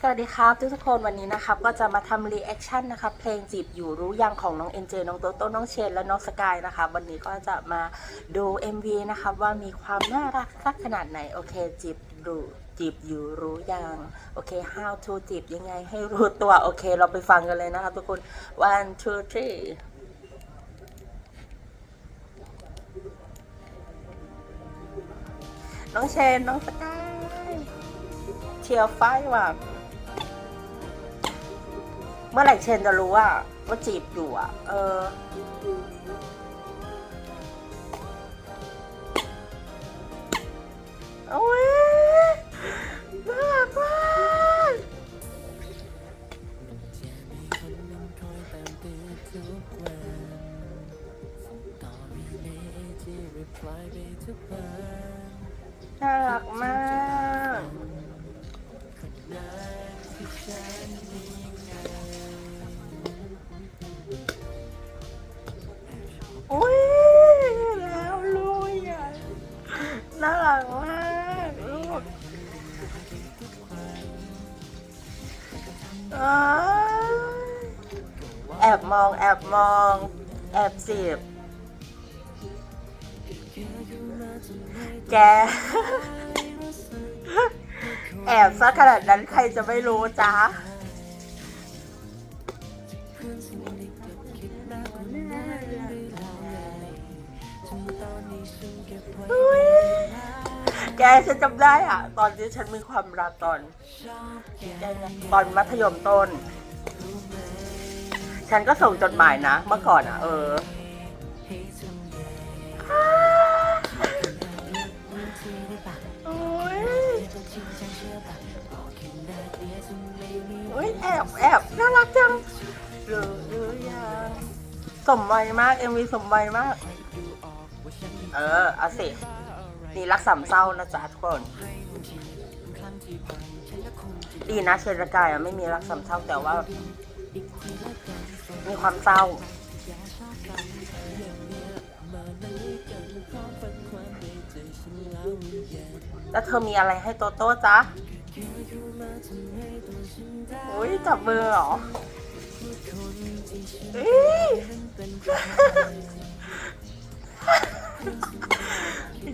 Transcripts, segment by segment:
สวัสดีครับทุกคนวันนี้นะครับก็จะมาทำรีแอคชั่นนะครับเพลงจีบอยู่รู้ยังของน้องเอ็นเจน้องโตโต้น้องเชนและน้องสกายนะครับวันนี้ก็จะมาดู MV นะครับว่ามีความน่ารักสักขนาดไหนโอเคจีบรู้จีบอยู่รู้ยังโอเค how to จีบยังไงให้รู้ตัวโอเค เราไปฟังกันเลยนะครับทุกคน one two three น้องเชนน้องสกายเชียร์ไฟว่ะ มื่อไหร่เชนจะรู้ว่าว่าจีบอยู่อะ เออ โอ้ยน่ารักมากน่ารักมาก แอบมองแอบมอง แอบจียบแก แอบซะขนาดนั้นใครจะไม่รู้จ้าอุ๊ย แกฉันจำได้อะตอนที่ฉันมีความรักตอนแกไงตอนมัธยมต้น ฉันก็ส่งจดหมายนะ เมื่อก่อนอะเออโอ้ยโอ้ยแอบแอบน่ารักจังหรือหรือยังสมวัยมาก เอ็มวีสมวัยมาก เออเอาสิ นี่รักสามเศร้านะจ๊ะทุกคนดีนะเชนกายไม่มีรักสามเศร้าแต่ว่า มีความเศร้าแล้วเธอมีอะไรให้โตโต้จ๊ะอุ้ยจับมือเหรอ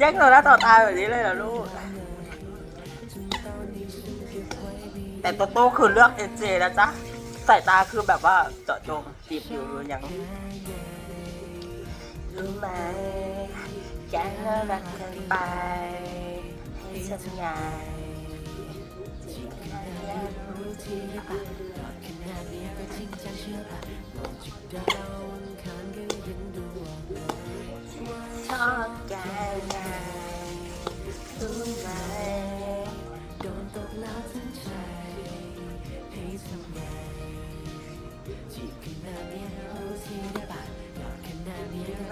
แย่งเราหน้าต่อตาแบบนี้เลยเหรอลูก แต่โตโต้คือเลือกเอเจนะจ๊ะสายตาคือแบบว่าเจาะจงจีบอยู่รู้ยังรู้ไหมแกน่ารักเกินไปให้ฉันไงจีบแค่เนี้ยรู้ทีปะชอบ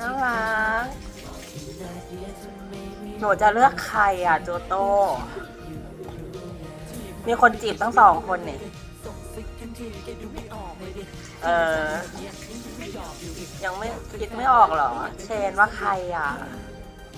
น่ารักหนูจะเลือกใครอะโจโต้ มีคนจีบทั้งสองคนนี่เออ ยังไม่คิดไม่ออกเหรอ เชนว่าใครอะ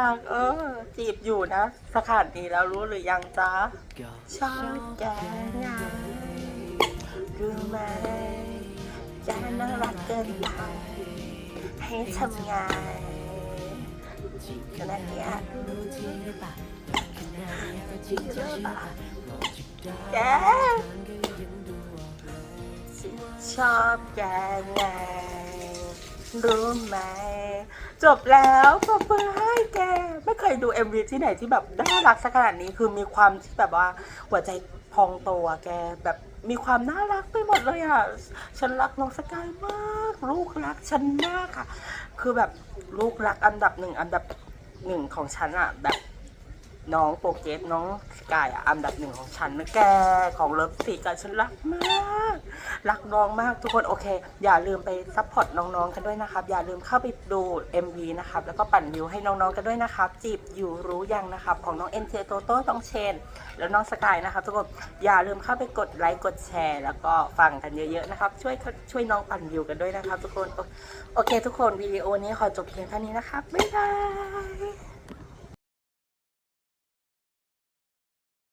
รู้ยังเออ จีบอยู่นะสถานนี้แล้วรู้หรือยังจ๊ะชอบแกไงรู้ไหมแกน่ารักเกินไปให้ทำไงขนาดนี้ยรู้จริงหรือเปล่าจริงหรือเปล่าแกชอบแกไง รู้ไหม จบแล้วปรบมือให้แก ไม่เคยดู MV ที่ไหนที่แบบน่ารักสักขนาดนี้คือมีความที่แบบว่าหัวใจพองโตอะแกแบบมีความน่ารักไปหมดเลยอะ ฉันรักน้องสกายมาก ลูกรักฉันมากค่ะ คือแบบลูกรักอันดับหนึ่งอันดับหนึ่งของฉันอะแบบ น้องโปรเกสน้องสกายอะอันดับหนึ่งของฉันนะแกของเลิฟซีกันฉันรักมาก รักน้องมากทุกคนโอเค อย่าลืมไปซัพพอร์ตน้องๆกันด้วยนะครับ อย่าลืมเข้าไปดู MV นะครับแล้วก็ปั่นวิวให้น้องๆกันด้วยนะครับ จีบอยู่รู้ยังนะครับ ของน้องเอ็นเจโตโต้ต้องเชน แล้วน้องสกายนะครับทุกคนอย่าลืมเข้าไปกดไลค์กดแชร์ แล้วก็ฟังกันเยอะๆนะครับช่วยช่วยน้องปั่นวิวกันด้วยนะครับ ทุกคนโอโอเค ทุกคนวิดีโอนี้ขอจบเพียงเท่านี้นะครับบ๊ายบาย